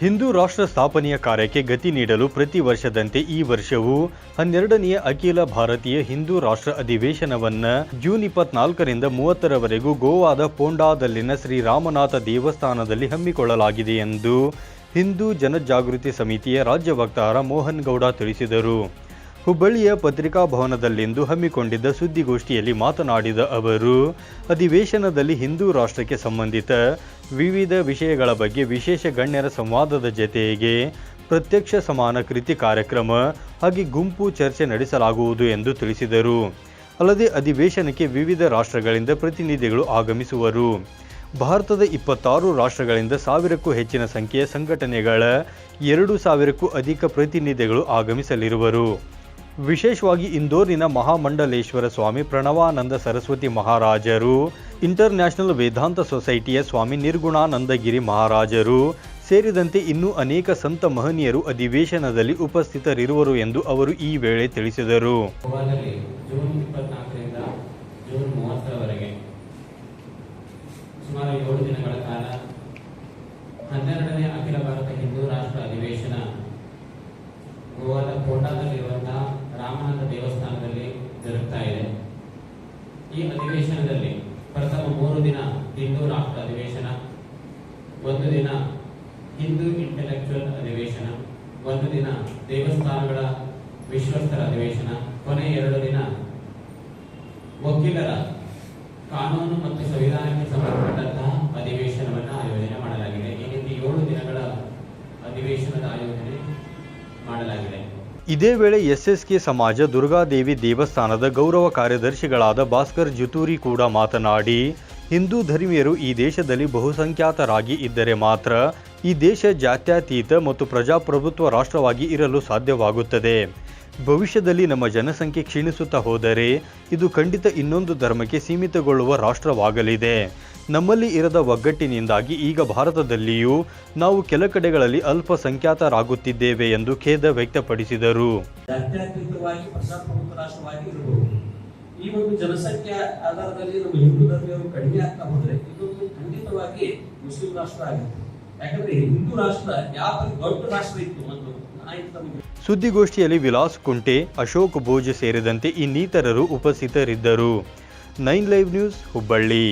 ಹಿಂದೂ ರಾಷ್ಟ್ರ ಸ್ಥಾಪನೆಯ ಕಾರ್ಯಕ್ಕೆ ಗತಿ ನೀಡಲು ಪ್ರತಿ ವರ್ಷದಂತೆ ಈ ವರ್ಷವೂ ಹನ್ನೆರಡನೆಯ ಅಖಿಲ ಭಾರತೀಯ ಹಿಂದೂ ರಾಷ್ಟ್ರ ಅಧಿವೇಶನವನ್ನು ಜೂನ್ ಇಪ್ಪತ್ನಾಲ್ಕರಿಂದ ಮೂವತ್ತರವರೆಗೂ ಗೋವಾದ ಪೋಂಡಾದಲ್ಲಿನ ಶ್ರೀರಾಮನಾಥ ದೇವಸ್ಥಾನದಲ್ಲಿ ಹಮ್ಮಿಕೊಳ್ಳಲಾಗಿದೆ ಎಂದು ಹಿಂದೂ ಜನಜಾಗೃತಿ ಸಮಿತಿಯ ರಾಜ್ಯ ವಕ್ತಾರ ಮೋಹನ್ ಗೌಡ ತಿಳಿಸಿದರು. ಹುಬ್ಬಳ್ಳಿಯ ಪತ್ರಿಕಾ ಭವನದಲ್ಲಿಂದು ಹಮ್ಮಿಕೊಂಡಿದ್ದ ಸುದ್ದಿಗೋಷ್ಠಿಯಲ್ಲಿ ಮಾತನಾಡಿದ ಅವರು, ಅಧಿವೇಶನದಲ್ಲಿ ಹಿಂದೂ ರಾಷ್ಟ್ರಕ್ಕೆ ಸಂಬಂಧಿತ ವಿವಿಧ ವಿಷಯಗಳ ಬಗ್ಗೆ ವಿಶೇಷ ಗಣ್ಯರ ಸಂವಾದದ ಜತೆಗೆ ಪ್ರತ್ಯಕ್ಷ ಸಮಾನ ಕೃತಿ ಕಾರ್ಯಕ್ರಮ ಹಾಗೆ ಗುಂಪು ಚರ್ಚೆ ನಡೆಸಲಾಗುವುದು ಎಂದು ತಿಳಿಸಿದರು. ಅಲ್ಲದೆ ಅಧಿವೇಶನಕ್ಕೆ ವಿವಿಧ ರಾಷ್ಟ್ರಗಳಿಂದ ಪ್ರತಿನಿಧಿಗಳು ಆಗಮಿಸುವರು. ಭಾರತದ ಇಪ್ಪತ್ತಾರು ರಾಷ್ಟ್ರಗಳಿಂದ ಸಾವಿರಕ್ಕೂ ಹೆಚ್ಚಿನ ಸಂಖ್ಯೆಯ ಸಂಘಟನೆಗಳ ಎರಡು ಸಾವಿರಕ್ಕೂ ಅಧಿಕ ಪ್ರತಿನಿಧಿಗಳು ಆಗಮಿಸಲಿರುವರು. ವಿಶೇಷವಾಗಿ ಇಂದೋರಿನ ಮಹಾಮಂಡಲೇಶ್ವರ ಸ್ವಾಮಿ ಪ್ರಣವಾನಂದ ಸರಸ್ವತಿ ಮಹಾರಾಜರು, ಇಂಟರ್ನ್ಯಾಷನಲ್ ವೇದಾಂತ ಸೊಸೈಟಿಯ ಸ್ವಾಮಿ ನಿರ್ಗುಣಾನಂದಗಿರಿ ಮಹಾರಾಜರು ಸೇರಿದಂತೆ ಇನ್ನೂ ಅನೇಕ ಸಂತ ಮಹನೀಯರು ಅಧಿವೇಶನದಲ್ಲಿ ಉಪಸ್ಥಿತರಿರುವರು ಎಂದು ಅವರು ಈ ವೇಳೆ ತಿಳಿಸಿದರು. ಹನ್ನೆರಡನೇ ಅಖಿಲ ಭಾರತ ಹಿಂದೂ ರಾಷ್ಟ್ರ ಅಧಿವೇಶನ ಗೋವಾದ ಕೋಟಾದಲ್ಲಿರುವಂತಹ ರಾಮನಾಥ ದೇವಸ್ಥಾನದಲ್ಲಿ ಜರುಗ್ತಾ ಇದೆ. ಈ ಅಧಿವೇಶನದಲ್ಲಿ ಪ್ರಥಮ ಮೂರು ದಿನ ಹಿಂದೂ ರಾಷ್ಟ್ರ ಅಧಿವೇಶನ, ಒಂದು ದಿನ ಹಿಂದೂ ಇಂಟೆಲೆಕ್ಚುಯಲ್ ಅಧಿವೇಶನ, ಒಂದು ದಿನ ದೇವಸ್ಥಾನಗಳ ವಿಶ್ವಸ್ತರ ಅಧಿವೇಶನ ಕೊನೆ ಎರಡು ದಿನ ವಕೀಲರ ಕಾನೂನು ಮತ್ತು ಸಂವಿಧಾನಕ್ಕೆ ಸಂಬಂಧಪಟ್ಟಂತಹ ಅಧಿವೇಶನವನ್ನು ಆಯೋಜನೆ ಮಾಡಲಾಗಿದೆ. ಈ ರೀತಿ ಏಳು ದಿನಗಳ ಅಧಿವೇಶನದ ಆಯೋಜನೆ ಮಾಡಲಾಗಿದೆ. ಇದೇ ವೇಳೆ ಎಸ್ಎಸ್ಕೆ ಸಮಾಜ ದುರ್ಗಾದೇವಿ ದೇವಸ್ಥಾನದ ಗೌರವ ಕಾರ್ಯದರ್ಶಿಗಳಾದ ಭಾಸ್ಕರ್ ಜುತೂರಿ ಕೂಡ ಮಾತನಾಡಿ, ಹಿಂದೂ ಧರ್ಮೀಯರು ಈ ದೇಶದಲ್ಲಿ ಬಹುಸಂಖ್ಯಾತರಾಗಿ ಇದ್ದರೆ ಮಾತ್ರ ಈ ದೇಶ ಜಾತ್ಯತೀತ ಮತ್ತು ಪ್ರಜಾಪ್ರಭುತ್ವ ರಾಷ್ಟ್ರವಾಗಿ ಇರಲು ಸಾಧ್ಯವಾಗುತ್ತದೆ. ಭವಿಷ್ಯದಲ್ಲಿ ನಮ್ಮ ಜನಸಂಖ್ಯೆ ಕ್ಷೀಣಿಸುತ್ತಾ ಹೋದರೆ ಇದು ಖಂಡಿತ ಇನ್ನೊಂದು ಧರ್ಮಕ್ಕೆ ಸೀಮಿತಗೊಳ್ಳುವ ರಾಷ್ಟ್ರವಾಗಲಿದೆ. ನಮ್ಮಲ್ಲಿ ಇರದ ಒಗ್ಗಟ್ಟಿನಿಂದಾಗಿ ಈಗ ಭಾರತದಲ್ಲಿಯೂ ನಾವು ಕೆಲ ಕಡೆಗಳಲ್ಲಿ ಅಲ್ಪಸಂಖ್ಯಾತರಾಗುತ್ತಿದ್ದೇವೆ ಎಂದು ಖೇದ ವ್ಯಕ್ತಪಡಿಸಿದರು. ಈ ಒಂದು ಜನಸಂಖ್ಯಾ ಆಧಾರದಲ್ಲಿ ನಮ್ಮ ಹಿಂದೂ ಧರ್ಮೀಯರು ಕಡಿಮೆ ಆಗ್ತಾ ಹೋದ್ರೆ ಇದೊಂದು ಖಂಡಿತವಾಗಿ ಮುಸ್ಲಿಂ ರಾಷ್ಟ್ರ ಆಗುತ್ತೆ ಯಾಕಂದ್ರೆ ಹಿಂದೂ ರಾಷ್ಟ್ರ ದೊಡ್ಡ ರಾಷ್ಟ್ರ ಇತ್ತು ಒಂದು ಸುದ್ದಿಗೋಷ್ಠಿಯಲ್ಲಿ ವಿಲಾಸ್ ಕುಂಟೆ, ಅಶೋಕ್ ಭೋಜ್ ಸೇರಿದಂತೆ ಇನ್ನಿತರರು ಉಪಸ್ಥಿತರಿದ್ದರು. Nine live news Hubballi.